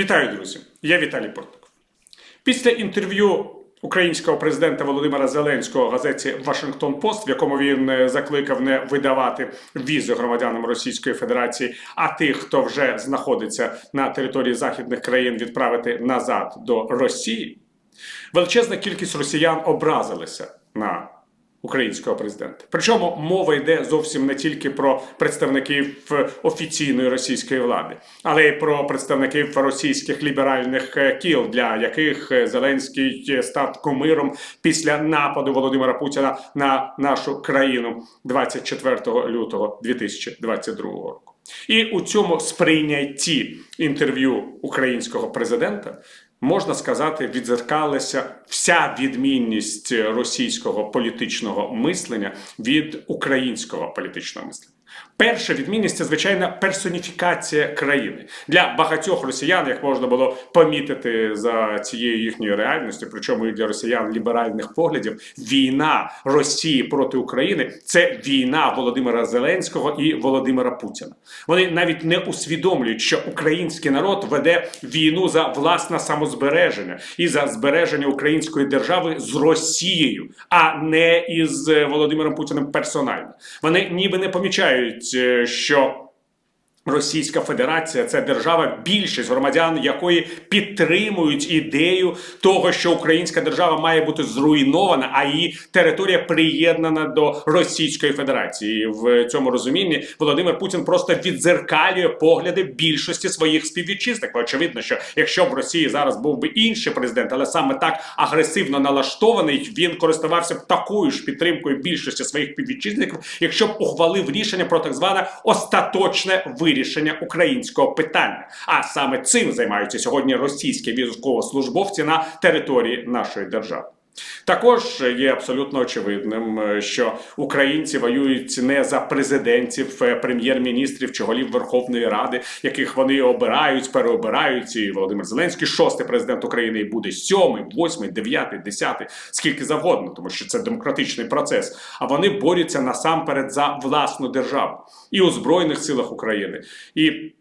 Вітаю, друзі! Я Віталій Портников. Після інтерв'ю українського президента Володимира Зеленського газеті Вашингтон Пост, в якому він е, закликав не видавати візи громадянам Російської Федерації, а тих, хто вже знаходиться на території західних країн, відправити назад до Росії, величезна кількість росіян образилися на українського президента. Причому мова йде зовсім не тільки про представників е, офіційної російської влади, але й про представників російських ліберальних е, кіл, для яких е, Зеленський став кумиром після нападу Володимира Путіна на нашу країну 24 лютого 2022 року. І у цьому сприйнятті інтерв'ю українського президента можна сказати, відзеркалася вся відмінність російського політичного мислення від українського політичного мислення. Перша відмінність це звичайна персоніфікація країни для багатьох росіян, як можна було помітити за цією їхньою реальністю, причому і для росіян ліберальних поглядів, війна Росії проти України це війна Володимира Зеленського і Володимира Путіна. Вони навіть не усвідомлюють, що український народ веде війну за власне самозбереження і за збереження української держави з Росією, а не із Володимиром Путіним персонально. Вони ніби не помічають, що. Російська Федерація це держава, більшість громадян якої підтримують ідею того, що українська держава має бути зруйнована, а її територія приєднана до Російської Федерації. В цьому розумінні Володимир Путін просто відзеркалює погляди більшості своїх співвітчизників. Очевидно, що якщо в Росії зараз був би інший президент, але саме так агресивно налаштований, він користувався б такою ж підтримкою більшості своїх співвітчизників, якщо б ухвалив рішення про так зване остаточне вирішення українського питання. А саме цим займаються сьогодні російські військовослужбовці на території нашої держави. Також є абсолютно очевидним, е, що українці воюють не за президентів, е, прем'єр-міністрів чи голів Верховної Ради, яких вони обирають, переобирають. І Володимир Зеленський, шостий президент України, і буде сьомий, восьмий, дев'ятий, десятий, скільки завгодно, тому що це демократичний процес. А вони борються насамперед за власну державу і у збройних силах України. і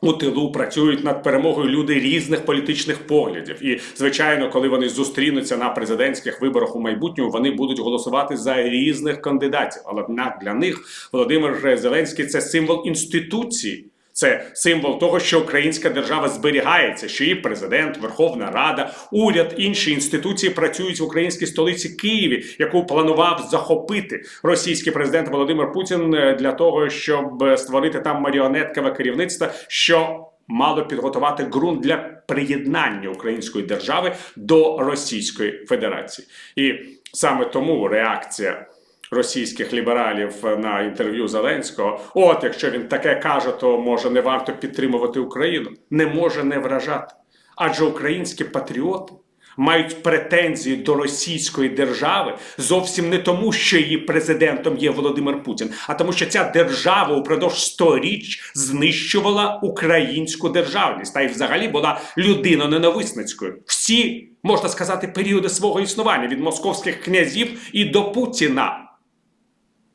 у тилу працюють над перемогою люди різних політичних поглядів, і звичайно, коли вони зустрінуться на президентських виборах у майбутньому, вони будуть голосувати за різних кандидатів. Але для них Володимир Зеленський це символ інституції. Це символ того, що українська держава зберігається, що її президент, Верховна Рада, уряд, інші інституції працюють в українській столиці Києві, яку планував захопити російський президент Володимир Путін е, для того, щоб створити там маріонеткове керівництво, що мало підготувати ґрунт для приєднання української держави до Російської Федерації, і саме тому реакція російських лібералів на інтерв'ю Зеленського. От якщо він таке каже, то може не варто підтримувати Україну. Не може не вражати. Адже українські патріоти мають претензії до російської держави зовсім не тому, що її президентом є Володимир Путін, а тому, що ця держава упродовж сторіч знищувала українську державність та й взагалі була людиноненависницькою. Всі можна сказати періоди свого існування від московських князів і до Путіна.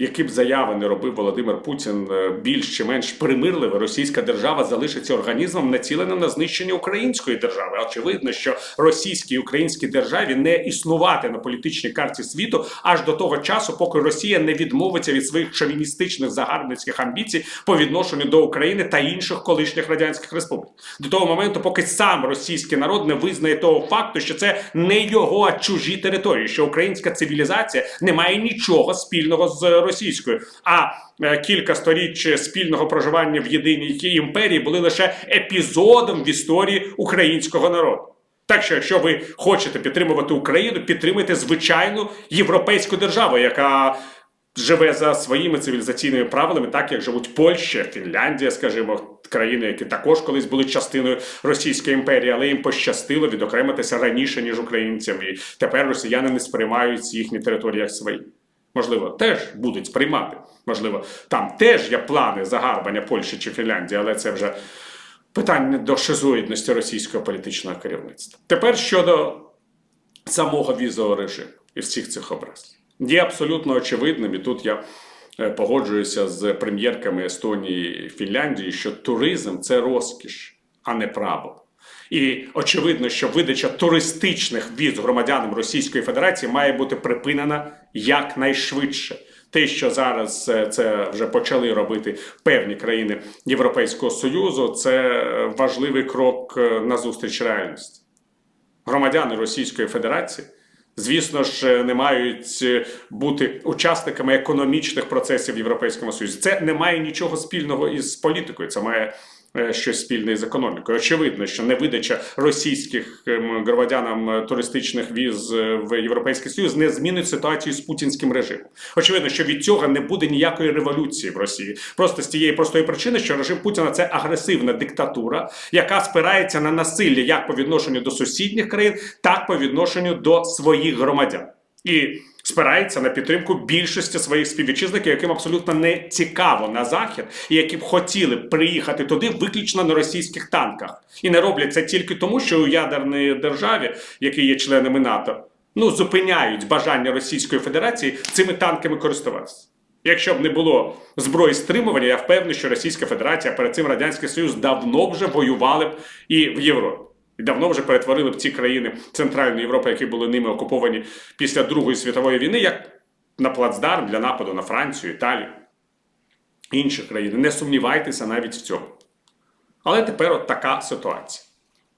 які б заяви не робив Володимир Путін е, більш чи менш примирливо, російська держава залишиться організмом, націленим на знищення української держави. Очевидно, що російській українській державі не існувати на політичній карті світу аж до того часу, поки Росія не відмовиться від своїх шовіністичних загарбницьких амбіцій по відношенню до України та інших колишніх радянських республік. До того моменту, поки сам російський народ не визнає того факту, що це не його, а чужі території, що українська цивілізація не має нічого спільного з російською. А е, кілька сторіч спільного проживання в єдиній імперії були лише епізодом в історії українського народу. Так що, якщо ви хочете підтримувати Україну, підтримуйте звичайну європейську державу, яка живе за своїми цивілізаційними правилами, так як живуть Польща, Фінляндія, скажімо, країни, які також колись були частиною Російської імперії, але їм пощастило відокремитися раніше ніж українцям, і тепер росіяни не сприймають їхні території як свої. Можливо, теж будуть сприймати. Можливо, там теж є плани загарбання Польщі чи Фінляндії, але це вже питання до шизоїдності російського політичного керівництва. Тепер щодо самого візового режиму і всіх цих образ. Є абсолютно очевидним, і тут я е, погоджуюся з прем'єрками Естонії і Фінляндії, що туризм це розкіш. а не право. І очевидно, що видача туристичних віз громадянам Російської Федерації має бути припинена якнайшвидше. Те, що зараз е, це вже почали робити певні країни Європейського Союзу, це важливий крок е, назустріч реальності. Громадяни Російської Федерації, звісно ж, не мають е, бути учасниками економічних процесів в Європейському Союзі. Це не має нічого спільного із політикою. Це має е, щось спільне із економікою. Очевидно, що невидача російських ем, громадянам е, туристичних віз е, в Європейський Союз не змінить ситуацію з путінським режимом. Очевидно, що від цього не буде ніякої революції в Росії. Просто з тієї простої причини, що режим Путіна це агресивна диктатура, яка спирається на насилля як по відношенню до сусідніх країн, так по відношенню до своїх громадян. І спирається на підтримку більшості своїх співвітчизників, яким абсолютно не цікаво на захід, і які б хотіли приїхати туди виключно на російських танках, і не роблять це тільки тому, що у ядерній державі, які є членами НАТО, ну зупиняють бажання Російської Федерації цими танками користуватися. Якщо б не було зброї стримування, я впевнений, що Російська Федерація перед цим Радянський Союз давно вже воювали б і в Європі. І давно вже перетворили б ці країни Центральної Європи, які були ними окуповані після Другої світової війни, як на плацдарм для нападу на Францію, Італію, інші країни. Не сумнівайтеся навіть в цьому. Але тепер от така ситуація.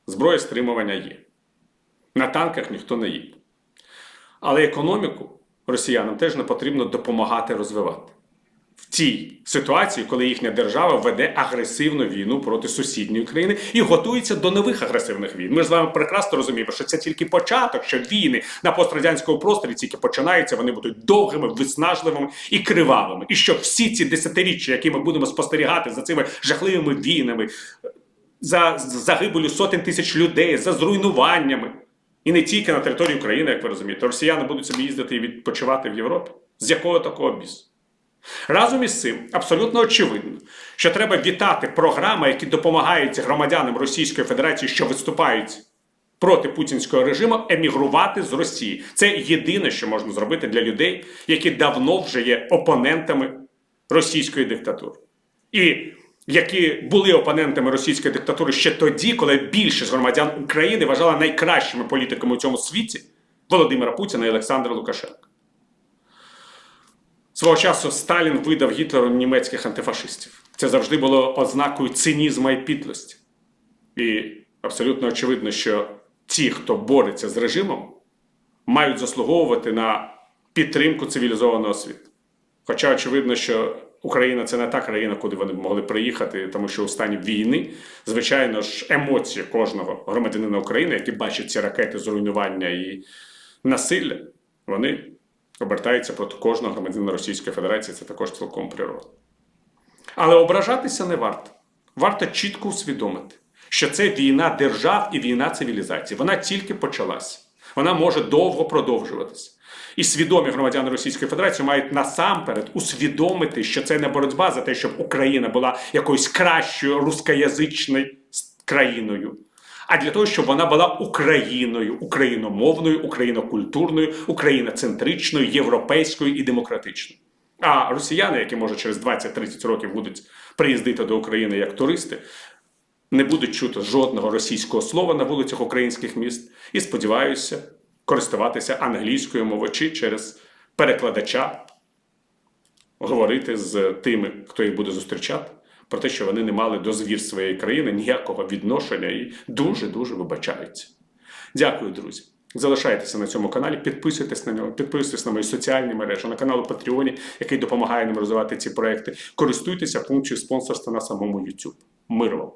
Зброя стримування є. На танках ніхто не їде. Але економіку росіянам теж не потрібно допомагати розвивати. В цій ситуації, коли їхня держава веде агресивну війну проти сусідньої країни і готується до нових агресивних війн. Ми ж з вами прекрасно розуміємо, що це тільки початок, що війни на пострадянському просторі тільки починаються, вони будуть довгими, виснажливими і кривавими. І що всі ці десятиріччя, які ми будемо спостерігати за цими жахливими війнами, за загибелю сотень тисяч людей, за зруйнуваннями. І не тільки на території України, як ви розумієте, росіяни будуть собі їздити і відпочивати в Європі. З якого такого бісу? Разом із цим абсолютно очевидно, що треба вітати програми, які допомагають громадянам Російської Федерації, що виступають проти путінського режиму, емігрувати з Росії. Це єдине, що можна зробити для людей, які давно вже є опонентами російської диктатури. І які були опонентами російської диктатури ще тоді, коли більшість громадян України вважала найкращими політиками у цьому світі Володимира Путіна і Олександра Лукашенка. Свого часу Сталін видав Гітлеру німецьких антифашистів. Це завжди було ознакою цинізму і підлості. І абсолютно очевидно, що ті, хто бореться з режимом, мають заслуговувати на підтримку цивілізованого світу. Хоча очевидно, що Україна це не та країна, куди вони могли приїхати, тому що у стані війни, звичайно ж, емоції кожного громадянина України, які бачать ці ракети зруйнування і насилля, вони обертаються проти кожного громадянина Російської Федерації. Це також цілком природно. Але ображатися не варто. Варто чітко усвідомити, що це війна держав і війна цивілізації. Вона тільки почалася. Вона може довго продовжуватися. І свідомі громадяни Російської Федерації мають насамперед усвідомити, що це не боротьба за те, щоб Україна була якоюсь кращою рускоязичною країною, а для того, щоб вона була Україною, україномовною, українокультурною, україноцентричною, європейською і демократичною. А росіяни, які може через 20-30 років будуть приїздити до України як туристи, не будуть чути жодного російського слова на вулицях українських міст і сподіваюся користуватися англійською мовою чи через перекладача, говорити з тими, хто їх буде зустрічати, про те, що вони не мали до звір своєї країни ніякого відношення і дуже-дуже вибачаються. Дякую, друзі. Залишайтеся на цьому каналі, підписуйтесь на нього, підписуйтесь на мої соціальні мережі, на канал Патреоні, який допомагає нам розвивати ці проекти. Користуйтеся функцією спонсорства на самому YouTube. Мир вам!